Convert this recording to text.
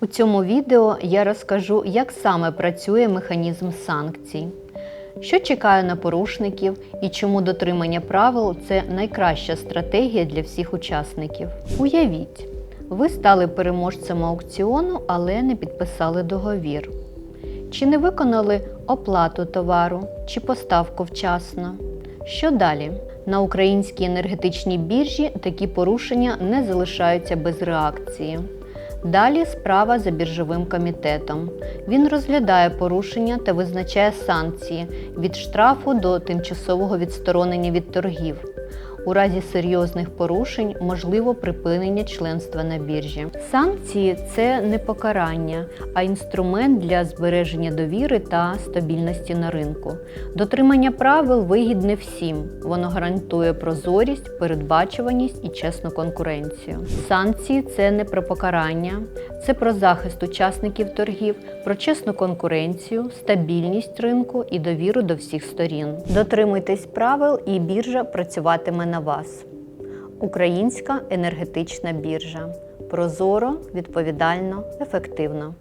У цьому відео я розкажу, як саме працює механізм санкцій, що чекає на порушників і чому дотримання правил це найкраща стратегія для всіх учасників. Уявіть, ви стали переможцем аукціону, але не підписали договір. Чи не виконали оплату товару, чи поставку вчасно? Що далі? На українській енергетичній біржі такі порушення не залишаються без реакції. Далі справа за біржовим комітетом. Він розглядає порушення та визначає санкції від штрафу до тимчасового відсторонення від торгів. У разі серйозних порушень можливо припинення членства на біржі. Санкції це не покарання, а інструмент для збереження довіри та стабільності на ринку. Дотримання правил вигідне всім. Воно гарантує прозорість, передбачуваність і чесну конкуренцію. Санкції це не про покарання, це про захист учасників торгів, про чесну конкуренцію, стабільність ринку і довіру до всіх сторін. Дотримуйтесь правил, і біржа працюватиме на вас. Українська енергетична біржа. Прозоро, відповідально, ефективно.